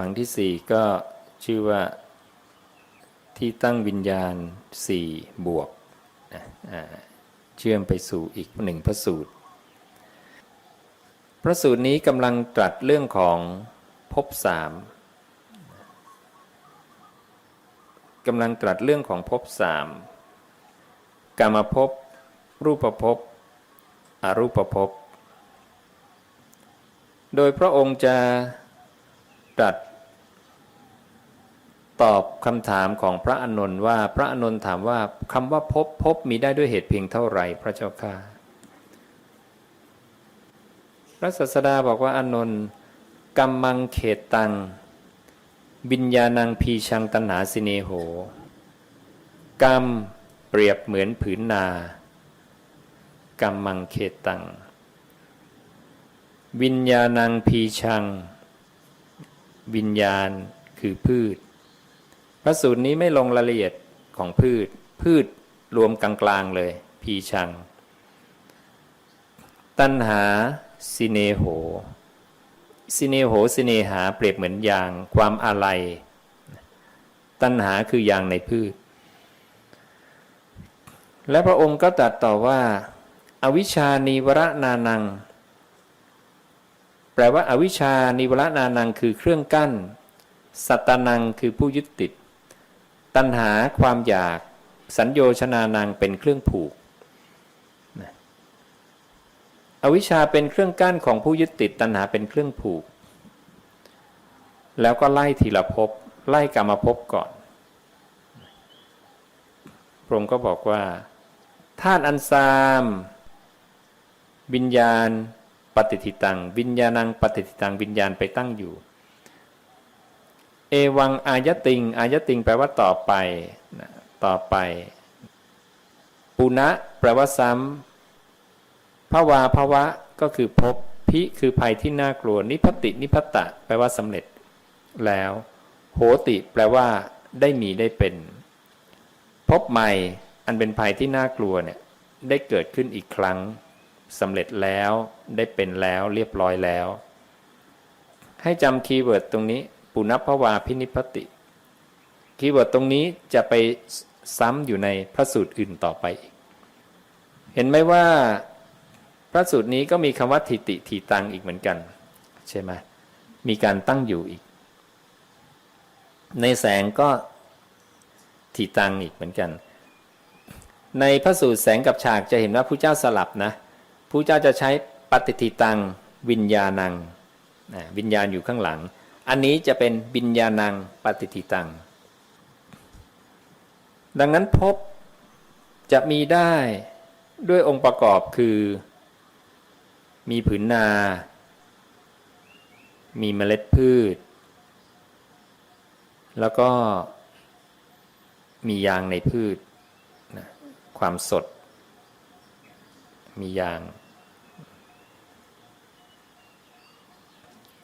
ผังที่สี่ก็ชื่อว่าที่ตั้งวิญญาณสี่บวกเชื่อมไปสู่อีกหนึ่งพระสูตร พระสูตรนี้กำลังตรัสเรื่องของภพสามกำลังตรัสเรื่องของภพสามกามภพรูปภพอรูปภพโดยพระองค์จะตรัส ตอบคำถามของพระอานนท์ว่าพระอานนท์ถามว่าคำว่าพบพบมีได้ด้วยเหตุเพียงเท่าไหร่พระเจ้าค่ะ พระศาสดาบอกว่าอานนท์กัมมังเขตตัง บิญญาณังพีชังตันหาสิเนโหกรรมเปรียบเหมือนผืนนากัมมังเขตตัง วิญญาณังพีชัง วิญญาณคือพืช พระสูตรนี้ไม่ลงรายละเอียดของพืช พืชรวมกลางๆเลย พีชัง ตัณหาสิเนโหสิเนโหสิเนหาเปรียบเหมือนยางความอาลัยตัณหาคือยางในพืช และพระองค์ก็ตรัสต่อว่า อวิชานีวรนานัง แปลว่าอาวิชชานิวรนานังคือเครื่องกั้น สัตตานังคือผู้ยึดติด ตัณหาความอยากสัญโยชนานังเป็นเครื่องผูกอวิชชาเป็นเครื่องกั้นของผู้ยึดติดตัณหาเป็นเครื่องผูก แล้วก็ไล่ทีละภพไล่กรรมภพก่อน พระองค์ก็บอกว่าธาตุอันซามวิญญาณปฏิทิตัง วิญญาณังปฏิทิตังวิญญาณไปตั้งอยู่ เอวังอายติง อายติงแปลว่าต่อไปนะต่อไป ปุณะแปลว่าซ้ำภาวาภาวะก็คือพบพิคือภัยที่น่ากลัว นิพติ นิพตะ แปลว่าสำเร็จแล้ว โหติแปลว่าได้มีได้เป็น พบใหม่อันเป็นภัยที่น่ากลัวเนี่ยได้เกิดขึ้นอีกครั้งสำเร็จแล้วได้เป็นแล้วเรียบร้อยแล้ว ให้จำคีย์เวิร์ดตรงนี้ ปุณพวาพินิพติคีย์เวิร์ดตรงนี้จะไปซ้ำอยู่ในพระสูตรอื่นต่อไป เห็นไหมว่าพระสูตรนี้ก็มีคำว่าทิติทีตังอีกเหมือนกัน ใช่ไหมมีการตั้งอยู่อีก ในแสงก็ทีตังอีกเหมือนกัน ในพระสูตรแสงกับฉากจะเห็นว่าผู้เจ้าสลับนะผู้เจ้าจะใช้ปฏิทิตังวิญญาณัง วิญญาณอยู่ข้างหลัง อันนี้จะเป็นวิญญาณังปฏิทิตัง ดังนั้นพบจะมีได้ด้วยองค์ประกอบคือ มีผืนนา มีเมล็ดพืช แล้วก็มียางในพืชนะความสด มียาง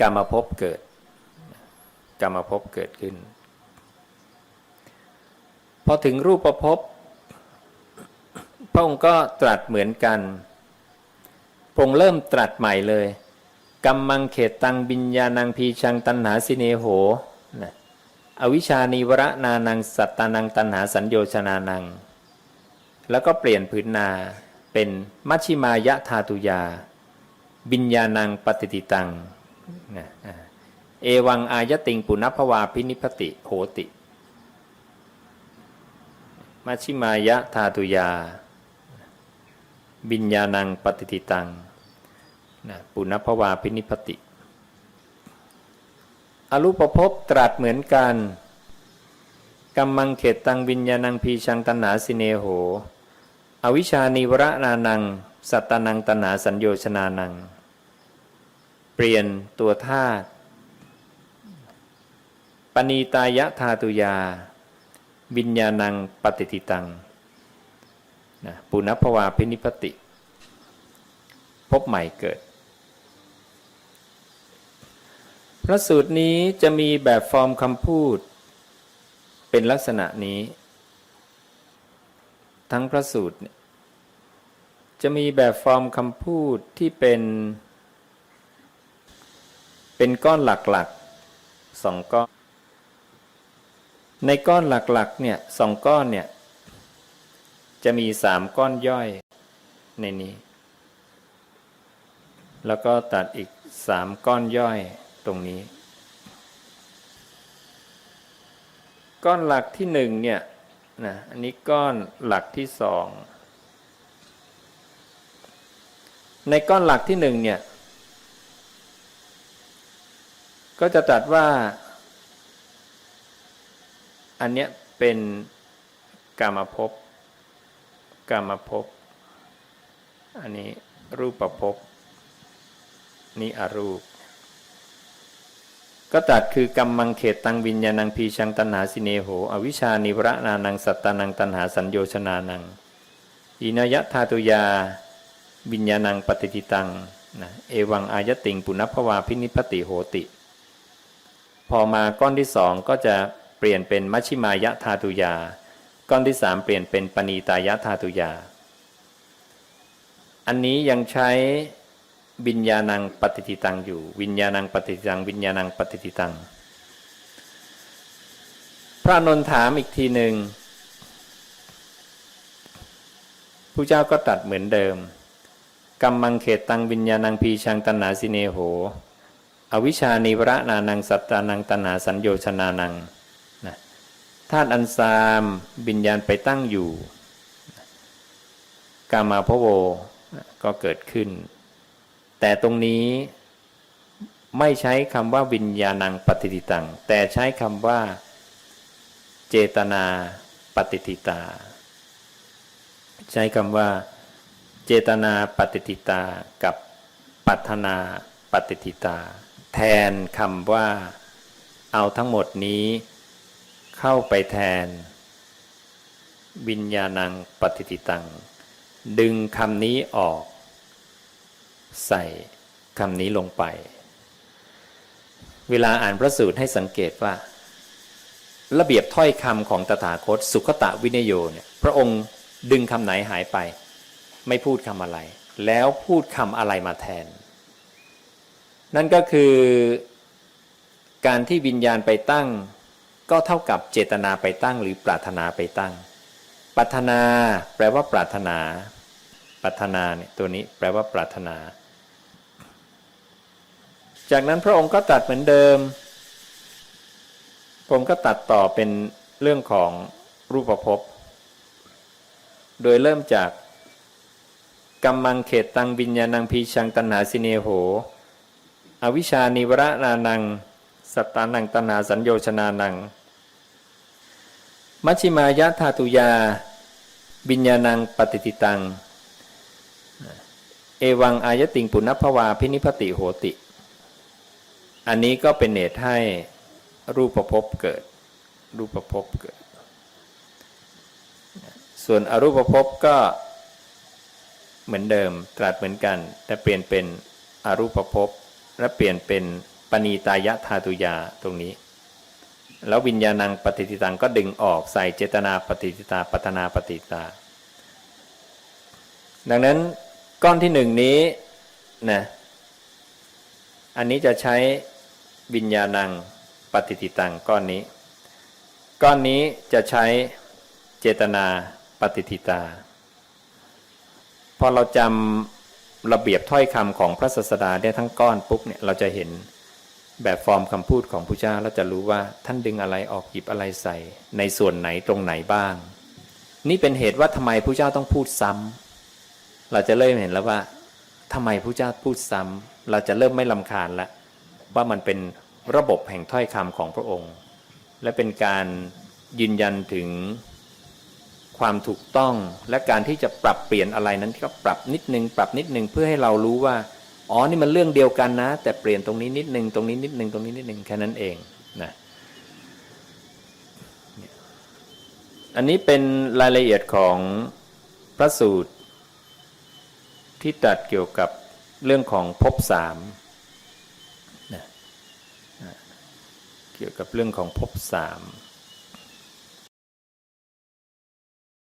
กรรมภพเกิด กรรมภพเกิดขึ้น พอถึงรูปภพพระองค์ก็ตรัสเหมือนกันพระองค์เริ่มตรัสใหม่เลยกรรมังเขตตังบิญญาณังพีชังตันหาสิเนโหนะอวิชานิวรนานังสัตตานังตันหาสัญโยชนานัง แล้วก็เปลี่ยนผืนนาเป็นมัชชิมายะธาตุยา บิญญาณังปฏิติตังนะอ่า เอวังอายติงปุณพวาพินิพติโหติมัชิมายะธาตุยา บิญญาณังปฏิติตังนะปุณพวาพินิพติ อรูปภพตรัสเหมือนกันกัมมังเขตตังวิญญาณังพีชังตนาสิเนโห อวิชานิวรนานัง สัตตานังตนาสัญโยชนานัง เปลี่ยนตัวธาตุ ปณีตายะธาตุยา วิญญาณังปฏิติตังนะปุณพวาพินิพติ พบใหม่เกิด พระสูตรนี้จะมีแบบฟอร์มคำพูด เป็นลักษณะนี้ ทั้งพระสูตร จะมีแบบฟอร์มคำพูดที่เป็น เป็นก้อนหลักสองก้อน ในก้อนหลักๆเนี่ยสองก้อนเนี่ย จะมีสามก้อนย่อยในนี้ แล้วก็ตัดอีกสามก้อนย่อยตรงนี้ ก้อนหลักที่หนึ่งเนี่ยนะอันนี้ก้อนหลักที่สองในก้อนหลักที่หนึ่งเนี่ย ก็จะตัดว่า อันเนี้ยเป็นกรรมภพกรรมภพอันนี้รูปภพนี่อรูป ก็ตัดคือกรรมมังเขตตังวิญญาณังพีชังตันหาสิเนโห อวิชานิวรนานังสัตตานังตันหาสัญโยชนานังอินยะธาตุยาวิญญาณังปฏิทิตังนะเอวังอายติงปุณพวาพินิพติโหติ พอมาก้อนที่สองก็จะ เปลี่ยนเป็นมัชชิมายะธาตุยา ก้อนที่สามเปลี่ยนเป็นปณีตายะธาตุยา อันนี้ยังใช้วิญญาณังปฏิทิตังอยู่ วิญญาณังปฏิทิตัง วิญญาณังปฏิทิตัง พระนนถามอีกทีหนึ่งผู้เจ้าก็ตัดเหมือนเดิมกรรมังเขตตังวิญญาณังพีชังตันาสิเนโห อวิชานิวระนานังสัตตานังตันาสัญโยชนานัง ธาตุอันซามวิญญาณไปตั้งอยู่ กามาพโวก็เกิดขึ้น แต่ตรงนี้ไม่ใช้คำว่าวิญญาณังปฏิติตัง แต่ใช้คำว่า เจตนาปฏิติตา ใช้คำว่า เจตนาปฏิติตากับปัฒนาปฏิติตา แทนคำว่า เอาทั้งหมดนี้ เข้าไปแทน วิญญาณังปฏิติตัง ดึงคำนี้ออก ใส่คำนี้ลงไป เวลาอ่านพระสูตรให้สังเกตว่า ระเบียบถ้อยคำของตถาคต สุขตะวินโยเนี่ยพระองค์ดึงคำไหนหายไป ไม่พูดคำอะไร แล้วพูดคำอะไรมาแทน นั่นก็คือการที่วิญญาณไปตั้ง ก็เท่ากับเจตนาไปตั้งหรือปรารถนาไปตั้ง ปรารถนา แปลว่าปรารถนา ปรารถนาเนี่ยตัวนี้แปลว่าปรารถนา จากนั้นพระองค์ก็ตัดเหมือนเดิม ผมก็ตัดต่อเป็นเรื่องของรูปภพ โดยเริ่มจากกรรมังเขตตังวิญญาณังพีชังตันหาสิเนโห อวิชานิวระนานัง สัตตานังตนาสัญโยชนานัง มัชฌิมายะธาตุยาวิญญาณังปฏิติตัง เอวังอายติงปุณพวาพินิพติโหติ อันนี้ก็เป็นเหตุให้รูปภพเกิด รูปภพเกิด ส่วนอรูปภพก็เหมือนเดิมตรัสเหมือนกัน แต่เปลี่ยนเป็นอรูปภพและเปลี่ยนเป็นปณีตายะธาตุยาตรงนี้ แล้ววิญญาณังปฏิติตังก็ดึงออกใส่เจตนาปฏิติตาปัตนาปฏิตา ดังนั้นก้อนที่หนึ่งนี้นะอันนี้จะใช้วิญญาณังปฏิติตังก้อนนี้ ก้อนนี้จะใช้เจตนาปฏิทิตา พอเราจำระเบียบถ้อยคำของพระศาสดาได้ทั้งก้อนปุ๊บเนี่ยเราจะเห็น แบบฟอร์มคำพูดของพระเจ้าเราจะรู้ว่าท่านดึงอะไรออกหยิบอะไรใส่ ในส่วนไหนตรงไหนบ้าง นี่เป็นเหตุว่าทำไมพระเจ้าต้องพูดซ้ำเราจะเริ่มเห็นแล้วว่าทำไมพระเจ้าพูดซ้ำเราจะเริ่มไม่ลำคาญล้วว่ามันเป็นระบบแห่งถ้อยคำของพระองค์ และเป็นการยืนยันถึงความถูกต้องและการที่จะปรับเปลี่ยนอะไรนั้นก็ปรับนิดนึง ปรับนิดนึงเพื่อให้เรารู้ว่า อ๋อนี่มันเรื่องเดียวกันนะ แต่เปลี่ยนตรงนี้นิดนึงตรงนี้นิดนึงตรงนี้นิดนึงแค่นั้นเองนะอันนี้เป็นรายละเอียดของพระสูตร ที่ตัดเกี่ยวกับเรื่องของภพสามนะเกี่ยวกับเรื่องของภพสาม